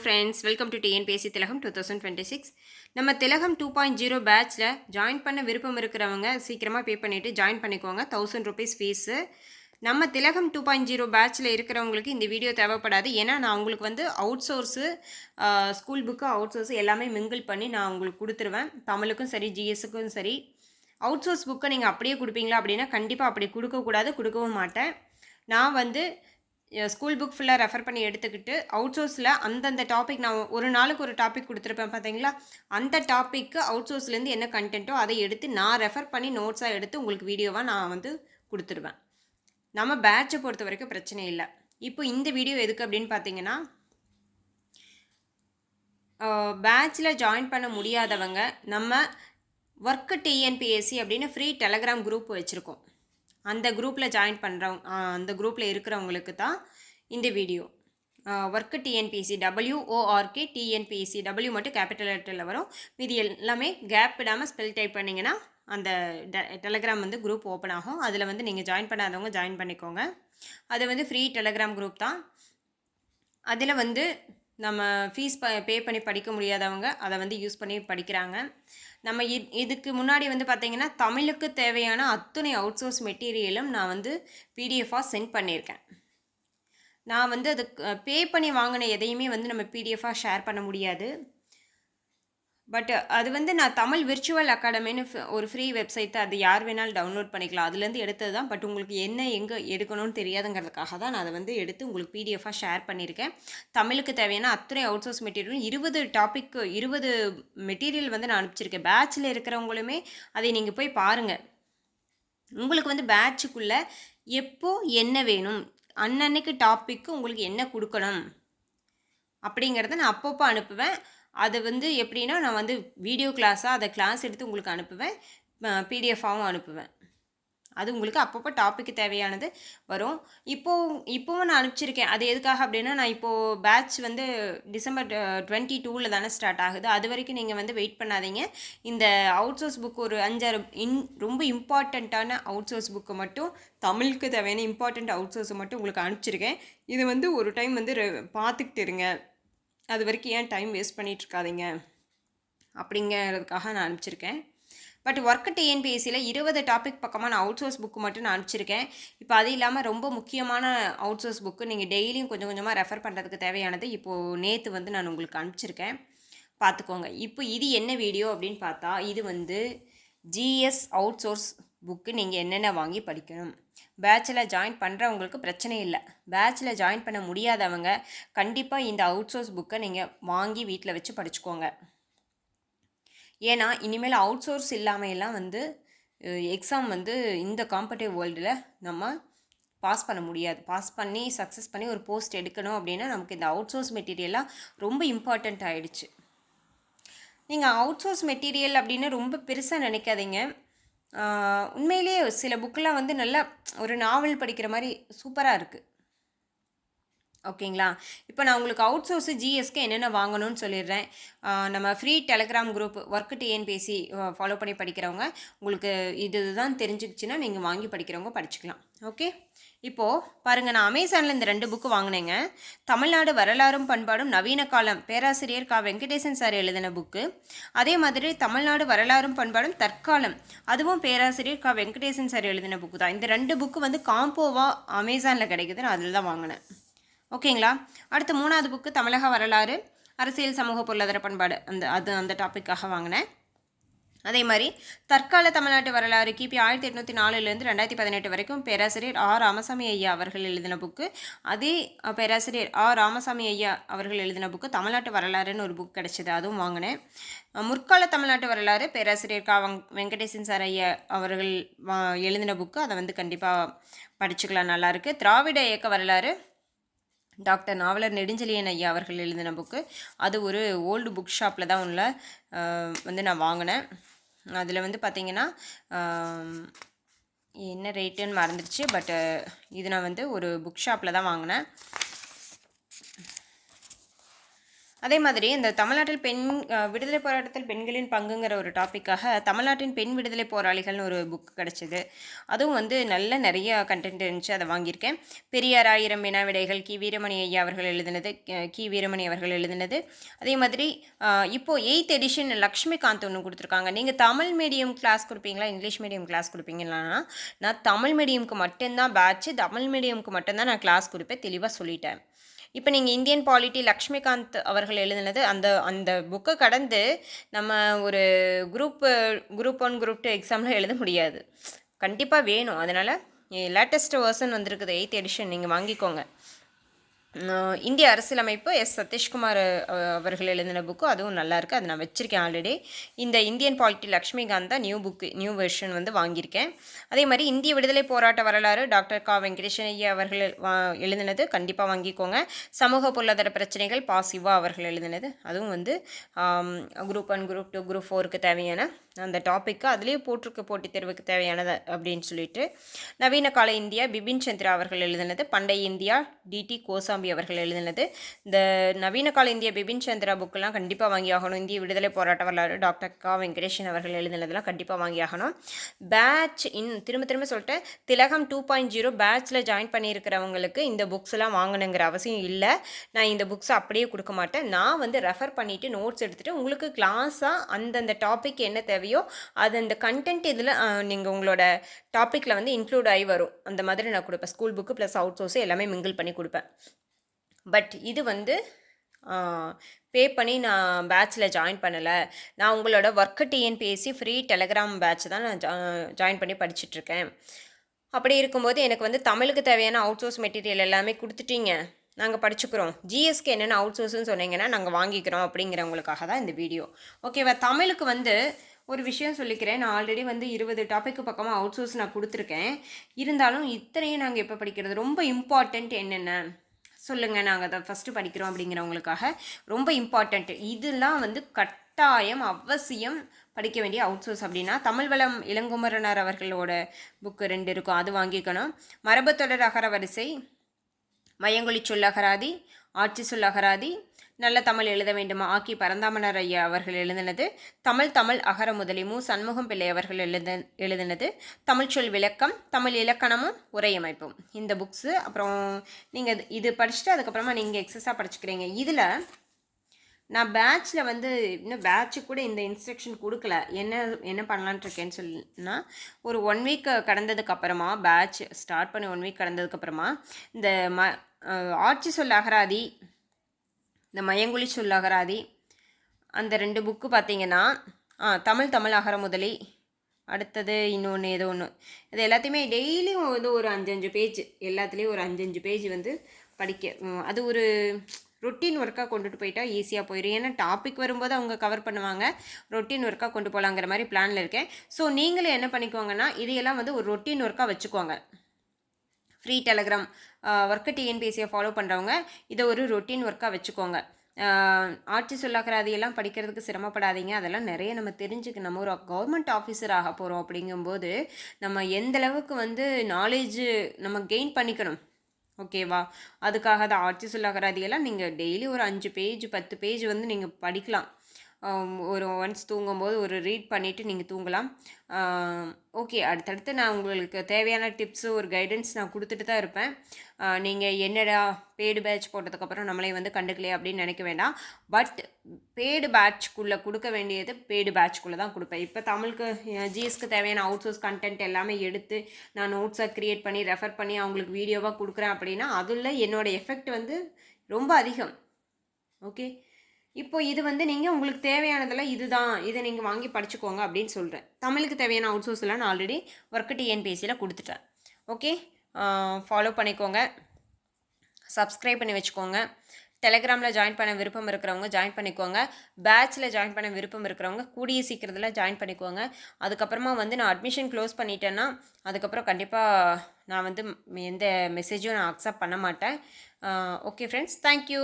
Friends welcome to TNPSC Thilagam two thousand twenty six நம்ம Thilagam two point zero பேட்ச்சில் join பண்ண விருப்பம் இருக்கிறவங்க சீக்கிரமாக பே பண்ணிவிட்டு ஜாயின் பண்ணிக்கோங்க. தௌசண்ட் ருபீஸ் ஃபீஸு நம்ம திலகம் டூ பாயிண்ட் ஜீரோ பேட்ச்சில் இருக்கிறவங்களுக்கு இந்த வீடியோ தேவைப்படாது. ஏன்னா நான் உங்களுக்கு வந்து outsource school book outsource எல்லாமே மிங்கிள் பண்ணி நான் உங்களுக்கு கொடுத்துருவேன். தமிழுக்கும் சரி ஜிஎஸ்ஸுக்கும் சரி. அவுட் சோர்ஸ் புக்கை நீங்கள் அப்படியே கொடுப்பீங்களா அப்படின்னா கண்டிப்பாக அப்படி கொடுக்கக்கூடாது கொடுக்கவும் மாட்டேன். நான் வந்து ஸ்கூல் புக் ஃபுல்லாக ரெஃபர் பண்ணி எடுத்துக்கிட்டு அவுட் சோர்ஸில் அந்தந்த டாபிக் நான் ஒரு நாளுக்கு ஒரு டாபிக் கொடுத்துருப்பேன் பார்த்தீங்களா அந்த டாப்பிக்கு அவுட் சோர்ஸ்லேருந்து என்ன கண்டென்ட்டோ அதை எடுத்து நான் ரெஃபர் பண்ணி நோட்ஸாக எடுத்து உங்களுக்கு வீடியோவாக நான் வந்து கொடுத்துருவேன். நம்ம பேட்சை பொறுத்த வரைக்கும் பிரச்சனை இல்லை. இப்போ இந்த வீடியோ எதுக்கு அப்படின்னு பார்த்தீங்கன்னா பேட்சில் ஜாயின் பண்ண முடியாதவங்க நம்ம ஒர்க்கு டிஎன்பிஎஸ்சி அப்படின்னு ஃப்ரீ டெலகிராம் குரூப் வச்சுருக்கோம். அந்த குரூப்பில் ஜாயின் பண்ணுறவங்க அந்த குரூப்பில் இருக்கிறவங்களுக்கு தான் இந்த video work TNPC W O R K TNPSC W மட்டும் கேபிட்டல் லெட்டரில் வரும். மீதி எல்லாமே கேப் விடாமல் ஸ்பெல் டைப் பண்ணிங்கன்னா அந்த டெலகிராம் வந்து குரூப் ஓப்பன் ஆகும். அதில் வந்து நீங்கள் ஜாயின் பண்ணாதவங்க ஜாயின் பண்ணிக்கோங்க. அது வந்து ஃப்ரீ டெலகிராம் குரூப் தான். அதில் வந்து நம்ம ஃபீஸ் ப பே பண்ணி படிக்க முடியாதவங்க அதை வந்து யூஸ் பண்ணி படிக்கிறாங்க. நம்ம இ இதுக்கு முன்னாடி வந்து பார்த்திங்கன்னா தமிழுக்கு தேவையான அத்துணை அவுட் சோர்ஸ் மெட்டீரியலும் நான் வந்து பிடிஎஃபாக சென்ட் பண்ணியிருக்கேன். நான் வந்து அதுக்கு பே பண்ணி வாங்கின எதையுமே வந்து நம்ம பிடிஎஃபாக ஷேர் பண்ண முடியாது. பட் uh, அது வந்து நான் தமிழ் விர்ச்சுவல் அகாடமின்னு ஒரு ஃப்ரீ வெப்சைட் அது யார் வேணாலும் டவுன்லோட் பண்ணிக்கலாம். அதுலேருந்து எடுத்தது தான். பட் உங்களுக்கு என்ன எங்கே எடுக்கணும்னு தெரியாதுங்கிறதுக்காக தான் நான் அதை வந்து எடுத்து உங்களுக்கு பிடிஎஃபாக ஷேர் பண்ணியிருக்கேன். தமிழுக்கு தேவையான அத்தனை அவுட் சோர்ஸ் மெட்டீரியல் இருபது டாபிக் இருபது மெட்டீரியல் வந்து நான் அனுப்பிச்சிருக்கேன். பேட்சில் இருக்கிறவங்களுமே அதை நீங்கள் போய் பாருங்கள் உங்களுக்கு வந்து பேட்சுக்குள்ளே எப்போ என்ன வேணும் அன்னன்னைக்கு டாப்பிக்கு உங்களுக்கு என்ன கொடுக்கணும் அப்படிங்கிறத நான் அப்பப்போ அனுப்புவேன். அதை வந்து எப்படின்னா நான் வந்து வீடியோ கிளாஸாக அதை கிளாஸ் எடுத்து உங்களுக்கு அனுப்புவேன். பிடிஎஃபாகவும் அனுப்புவேன். அது உங்களுக்கு அப்பப்போ டாப்பிக்கு தேவையானது வரும். இப்போது இப்போவும் நான் அனுப்பிச்சிருக்கேன். அது எதுக்காக அப்படின்னா நான் இப்போது பேட்ச் வந்து டிசம்பர் டுவெண்ட்டி டூவில் தானே ஸ்டார்ட் ஆகுது. அது வரைக்கும் நீங்கள் வந்து வெயிட் பண்ணாதீங்க. இந்த அவுட் சோர்ஸ் புக் ஒரு அஞ்சாறு இன் ரொம்ப இம்பார்ட்டண்ட்டான அவுட் சோர்ஸ் புக்கு மட்டும் தமிழுக்கு தேவையான இம்பார்ட்டண்ட் அவுட் சோர்ஸை மட்டும் உங்களுக்கு அனுப்பிச்சிருக்கேன். இது வந்து ஒரு டைம் வந்து பார்த்துக்கிட்டு இருங்க. அது வரைக்கும் ஏன் டைம் வேஸ்ட் பண்ணிகிட்ருக்காதீங்க அப்படிங்கிறதுக்காக நான் அனுப்பிச்சிருக்கேன். பட் ஒர்க் டிஎன்பிஎஸ்சியில் இருபது டாபிக் பக்கமாக நான் அவுட் சோர்ஸ் புக்கு மட்டும் நான் அனுப்பிச்சிருக்கேன். இப்போ அது இல்லாமல் ரொம்ப முக்கியமான அவுட் சோர்ஸ் புக்கு நீங்கள் டெய்லியும் கொஞ்சம் கொஞ்சமாக ரெஃபர் பண்ணுறதுக்கு தேவையானது இப்போது நேற்று வந்து நான் உங்களுக்கு அனுப்பிச்சிருக்கேன். பார்த்துக்கோங்க இப்போ இது என்ன வீடியோ அப்படின்னு பார்த்தா இது வந்து ஜிஎஸ் அவுட் சோர்ஸ் புக்கு நீங்கள் என்னென்ன வாங்கி படிக்கணும்? பேட்சில் ஜாயின் பண்ணுறவங்களுக்கு பிரச்சனை இல்லை. பேட்சில் ஜாயின் பண்ண முடியாதவங்க கண்டிப்பாக இந்த அவுட் சோர்ஸ் புக்கை நீங்கள் வாங்கி வீட்டில் வச்சு படிச்சுக்கோங்க. ஏன்னா இனிமேல் அவுட் சோர்ஸ் இல்லாமையெல்லாம் வந்து எக்ஸாம் வந்து இந்த காம்படிவ் வேர்ல்டில் நம்ம பாஸ் பண்ண முடியாது. பாஸ் பண்ணி சக்ஸஸ் பண்ணி ஒரு போஸ்ட் எடுக்கணும் அப்படின்னா நமக்கு இந்த அவுட் சோர்ஸ் மெட்டீரியல்லாம் ரொம்ப இம்பார்ட்டண்ட் ஆகிடுச்சு நீங்கள் அவுட் சோர்ஸ் மெட்டீரியல் அப்படின்னு ரொம்ப பெருசாக நினைக்காதீங்க. உண்மையிலேயே சில புக்கெலாம் வந்து நல்லா ஒரு நாவல் படிக்கிற மாதிரி சூப்பராக இருக்குது ஓகேங்களா? இப்போ நான் உங்களுக்கு அவுட் சோர்ஸு ஜிஎஸ்க்கு என்னென்ன வாங்கணும்னு சொல்லிடுறேன். நம்ம free Telegram group work TNPSC follow பண்ணி படிக்கிறவங்க உங்களுக்கு இது தான் தெரிஞ்சுக்கிச்சின்னா நீங்கள் வாங்கி படிக்கிறவங்க படிச்சுக்கலாம். ஓகே? இப்போது பாருங்கள் நான் அமேசானில் இந்த ரெண்டு புக்கு வாங்கினேங்க. தமிழ்நாடு வரலாறும் பண்பாடும் நவீன காலம் பேராசிரியர் கா. வெங்கடேசன் சார் எழுதின புக்கு அதே மாதிரி தமிழ்நாடு வரலாறும் பண்பாடும் தற்காலம் அதுவும் பேராசிரியர் கா. வெங்கடேசன் சார் எழுதின புக்கு தான். இந்த ரெண்டு புக்கு வந்து காம்போவாக அமேசானில் கிடைக்குது நான் அதில் தான் வாங்கினேன். ஓகேங்களா? அடுத்து மூணாவது புக்கு தமிழக வரலாறு அரசியல் சமூக பொருளாதார பண்பாடு. அந்த அது அந்த டாப்பிக்காக வாங்கினேன். அதே மாதிரி தற்கால தமிழ்நாட்டு வரலாறு கிபி ஆயிரத்தி எட்நூற்றி நாலுலேருந்து ரெண்டாயிரத்தி பதினெட்டு வரைக்கும் பேராசிரியர் ஆ ராமசாமி ஐயா அவர்கள் எழுதின புக்கு. அதே பேராசிரியர் ஆ ராமசாமி ஐயா அவர்கள் எழுதின புக்கு தமிழ்நாட்டு வரலாறுன்னு ஒரு புக் கிடச்சிது அதுவும் வாங்கினேன். முற்கால தமிழ்நாட்டு வரலாறு பேராசிரியர் காவங் வெங்கடேசன் சார் ஐயா அவர்கள் எழுதின புக்கு. அதை வந்து கண்டிப்பாக படிச்சுக்கலாம். நல்லாயிருக்கு திராவிட இயக்க வரலாறு டாக்டர் நாவலர் நெடுஞ்செழியன் ஐயா அவர்கள் எழுதின புக்கு. அது ஒரு ஓல்டு புக் ஷாப்பில் தான் உள்ள வந்து நான் வாங்கினேன். அதில் வந்து பார்த்திங்கன்னா என்ன ரேட்டுன்னு மறந்துடுச்சு பட்டு இது நான் வந்து ஒரு புக் ஷாப்பில் தான் வாங்கினேன். அதே மாதிரி இந்த தமிழ்நாட்டில் பெண் விடுதலை போராட்டத்தில் பெண்களின் பங்குங்கிற ஒரு டாப்பிக்காக தமிழ்நாட்டின் பெண் விடுதலை போராளிகள்னு ஒரு புக் கிடச்சிது. அதுவும் வந்து நல்ல நிறைய கண்டென்ட் இருந்துச்சு அதை வாங்கியிருக்கேன். பெரியார் ஆயிரம் வினாவிடைகள் கி. வீரமணி ஐயா அவர்கள் எழுதினது கி. வீரமணி அவர்கள் எழுதினது. அதே மாதிரி இப்போது இப்போ எயித் எடிஷன் லக்ஷ்மிகாந்த் ஒன்று கொடுத்துருக்காங்க. நீங்கள் தமிழ் மீடியம் கிளாஸ் கொடுப்பீங்களா இங்கிலீஷ் மீடியம் கிளாஸ் கொடுப்பீங்களான்னா நான் தமிழ் மீடியமுக்கு மட்டும்தான் பேட்ச்சு தமிழ் மீடியமுக்கு மட்டும்தான் நான் கிளாஸ் கொடுப்பேன் தெளிவாக சொல்லிட்டேன். இப்போ நீங்கள் இந்தியன் பாலிட்டி லக்ஷ்மிகாந்த் அவர்கள் எழுதினது அந்த அந்த புக்கை கடந்து நம்ம ஒரு group group one group two எக்ஸாமில் எழுத முடியாது. கண்டிப்பாக வேணும். அதனால் லேட்டஸ்ட் வேர்ஷன் வந்திருக்குது எயித் எடிஷன் நீங்கள் வாங்கிக்கோங்க. இந்திய அரசியலமைப்பு எஸ் சதீஷ்குமார் அவர்கள் எழுதின புக்கு. அதுவும் நல்லாயிருக்கு அது நான் வச்சுருக்கேன் ஆல்ரெடி இந்த இந்தியன் பாலிட்டி லக்ஷ்மிகாந்த் தான் நியூ புக்கு நியூ வெர்ஷன் வந்து வாங்கியிருக்கேன். அதே மாதிரி இந்திய விடுதலை போராட்ட வரலாறு டாக்டர் கா. வெங்கடேசன் ஐயா அவர்கள் வா- எழுதினது கண்டிப்பாக வாங்கிக்கோங்க. சமூக பொருளாதார பிரச்சனைகள் பா. சிவா அவர்கள் எழுதினது. அதுவும் வந்து group one group two group ஃபோருக்கு தேவையான அந்த டாப்பிக்கு அதுலேயே போட்டிருக்க போட்டித் தேர்வுக்கு தேவையானது அப்படின்னு சொல்லிட்டு நவீன கால இந்தியா பிபின் சந்திரா அவர்கள் எழுதினது பண்டைய இந்தியா டிடி கோசாம்பி அவர்கள் எழுதினது. இந்த நவீன கால இந்தியா பிபின் சந்திரா புக்கெல்லாம் கண்டிப்பாக வாங்கி ஆகணும். இந்திய விடுதலை போராட்ட வரலாறு டாக்டர் கா வெங்கடேஷன் அவர்கள் எழுதினதெல்லாம் கண்டிப்பாக வாங்கி ஆகணும். பேட்ச் இன் திரும்ப திரும்ப சொல்லிட்டேன் திலகம் டூ பாயிண்ட் ஜீரோ பேட்ச்சில் ஜாயின் பண்ணியிருக்கிறவங்களுக்கு இந்த புக்ஸ்லாம் வாங்கணுங்கிற அவசியம் இல்லை. நான் இந்த புக்ஸை அப்படியே கொடுக்க மாட்டேன். நான் வந்து ரெஃபர் பண்ணிவிட்டு நோட்ஸ் எடுத்துகிட்டு உங்களுக்கு கிளாஸாக அந்தந்த டாபிக் என்ன தேவை தேவையோ அது அந்த கண்டென்ட் இதில் நீங்கள் உங்களோட டாப்பிக்கில் வந்து இன்க்ளூட் ஆகி வரும். அந்த மாதிரி நான் கொடுப்பேன். School book plus outsource எல்லாமே மிங்கிள் பண்ணி கொடுப்பேன். பட் இது வந்து பே பண்ணி நான் பேட்ச்சில் ஜாயின் பண்ணலை. நான் உங்களோட work TNPSC free Telegram batch தான் நான் ஜாயின் பண்ணி படிச்சுட்ருக்கேன். அப்படி இருக்கும்போது எனக்கு வந்து தமிழுக்கு தேவையான அவுட் சோர்ஸ் மெட்டீரியல் எல்லாமே கொடுத்துட்டீங்க. நாங்கள் படிச்சுக்கிறோம். ஜிஎஸ்கே என்னென்ன அவுட் சோர்ஸ்னு சொன்னீங்கன்னா நாங்கள் வாங்கிக்கிறோம் அப்படிங்கிறவங்களுக்காக தான் இந்த வீடியோ ஓகேவா தமிழுக்கு வந்து ஒரு விஷயம் சொல்லிக்கிறேன். நான் ஆல்ரெடி வந்து இருபது டாபிக்கு பக்கமாக அவுட் சோர்ஸ் நான் கொடுத்துருக்கேன். இருந்தாலும் இத்தனையும் நாங்கள் எப்போ படிக்கிறது? ரொம்ப இம்பார்ட்டண்ட் என்னென்ன? சொல்லுங்கள் நாங்கள் அதை ஃபஸ்ட்டு படிக்கிறோம் அப்படிங்கிறவங்களுக்காக. ரொம்ப இம்பார்ட்டண்ட்டு இதெல்லாம் வந்து கட்டாயம் அவசியம் படிக்க வேண்டிய அவுட் சோர்ஸ் அப்படின்னா தமிழ் வளம் இளங்குமரனார் அவர்களோட புக்கு ரெண்டு இருக்கும். அது வாங்கிக்கணும். மரபுத்தொடர் அகர வரிசை மயங்கொலி சொல்லகராதி ஆட்சி சொல்லகராதி நல்ல தமிழ் எழுத வேண்டுமா? ஆக்கி பரந்தாமனர் ஐயா அவர்கள் எழுதினது தமிழ் தமிழ் அகர முதலி மு சண்முகம் பிள்ளை அவர்கள் எழுத எழுதினது தமிழ்ச்சொல் விளக்கம் தமிழ் இலக்கணமும் உரையமைப்பும். இந்த புக்ஸு அப்புறம் நீங்கள் இது படிச்சுட்டு அதுக்கப்புறமா நீங்கள் எக்ஸஸாக படிச்சுக்கிறீங்க. இதில் நான் பேட்ச்சில் வந்து இன்னும் பேட்ச்சு கூட இந்த இன்ஸ்ட்ரக்ஷன் கொடுக்கல. என்ன என்ன பண்ணலான்ட்டு இருக்கேன்னு சொல்லினா ஒரு ஒன் வீக் கடந்ததுக்கப்புறமா பேட்ச் ஸ்டார்ட் பண்ணி ஒன் வீக் கடந்ததுக்கப்புறமா இந்த ம ஆட்சி சொல் அகராதி இந்த மயங்குழி சொல் அகராதி அந்த ரெண்டு புக்கு பார்த்தீங்கன்னா ஆ தமிழ் தமிழ் அகர முதலி அடுத்தது இன்னொன்று ஏதோ ஒன்று இது எல்லாத்தையுமே டெய்லியும் வந்து ஒரு அஞ்சஞ்சு பேஜ் எல்லாத்துலேயும் ஒரு அஞ்சஞ்சு பேஜ் வந்து படிக்க அது ஒரு ரொட்டீன் ஒர்க்காக கொண்டுட்டு போயிட்டா ஈஸியாக போயிடும் ஏன்னா டாபிக் வரும்போது அவங்க கவர் பண்ணுவாங்க ரொட்டீன் ஒர்க்காக கொண்டு போகலாங்கிற மாதிரி பிளானில் இருக்கேன். ஸோ நீங்களும் என்ன பண்ணிக்கோங்கன்னா இதையெல்லாம் வந்து ஒரு ரொட்டீன் ஒர்க்காக வச்சுக்கோங்க. ஃப்ரீ டெலகிராம் ஒர்க்கு டிஎன்பிஎஸ்சியை ஃபாலோ பண்ணுறவங்க இதை ஒரு ரொட்டீன் ஒர்க்காக வச்சுக்கோங்க. ஆட்சி சொல்லாக்கராதியெல்லாம் படிக்கிறதுக்கு சிரமப்படாதீங்க. அதெல்லாம் நிறைய நம்ம தெரிஞ்சுக்க நம்ம ஒரு கவர்மெண்ட் ஆஃபீஸர் ஆக போகிறோம் அப்படிங்கும்போது நம்ம எந்த அளவுக்கு வந்து நாலேஜு நம்ம கெயின் பண்ணிக்கணும். ஓகேவா அதுக்காக தான் ஆட்சி சொல்லாக்கராதியெல்லாம் நீங்கள் டெய்லி ஒரு அஞ்சு பேஜ் பத்து பேஜ் வந்து நீங்கள் படிக்கலாம். ஒரு ஒன்ஸ் தூங்கும்போது ஒரு ரீட் பண்ணிவிட்டு நீங்கள் தூங்கலாம். ஓகே அடுத்தடுத்து நான் உங்களுக்கு தேவையான டிப்ஸு ஒரு கைடன்ஸ் நான் கொடுத்துட்டு தான் இருப்பேன். நீங்கள் என்னடா பேடு பேட்ச் போட்டதுக்கப்புறம் நம்மளே வந்து கண்டுக்கலையே அப்படின்னு நினைக்க வேண்டாம். பட் பேடு பேட்ச்க்குள்ளே கொடுக்க வேண்டியது பேடு பேட்ச்க்குள்ளே தான் கொடுப்பேன். இப்போ தமிழுக்கு ஜிஎஸ்க்கு தேவையான அவுட் சோர்ஸ் கண்டென்ட் எல்லாமே எடுத்து நான் நோட்ஸாக க்ரியேட் பண்ணி ரெஃபர் பண்ணி அவங்களுக்கு வீடியோவாக கொடுக்குறேன் அப்படின்னா அதில் என்னோட எஃபெக்ட் வந்து ரொம்ப அதிகம். ஓகே இப்போ இது வந்து நீங்கள் உங்களுக்கு தேவையானதெல்லாம் இதுதான். இதை நீங்கள் வாங்கி படிச்சுக்கோங்க அப்படின்னு சொல்கிறேன் தமிழுக்கு தேவையான அவுட் சோர்ஸ்லாம் நான் ஆல்ரெடி ஒர்க்கு டிஎன்பிஎஸ்சியில் கொடுத்துட்டேன். ஓகே ஃபாலோ பண்ணிக்கோங்க. சப்ஸ்கிரைப் பண்ணி வச்சுக்கோங்க. டெலகிராமில் ஜாயின் பண்ண விருப்பம் இருக்கிறவங்க ஜாயின் பண்ணிக்கோங்க. பேட்ச்சில் ஜாயின் பண்ண விருப்பம் இருக்கிறவங்க கூடிய சீக்கிரத்தில் ஜாயின் பண்ணிக்கோங்க. அதுக்கப்புறமா வந்து நான் அட்மிஷன் க்ளோஸ் பண்ணிட்டேன்னா அதுக்கப்புறம் கண்டிப்பாக நான் வந்து எந்த மெசேஜும் நான் அக்செப்ட் பண்ண மாட்டேன். Okay friends thank you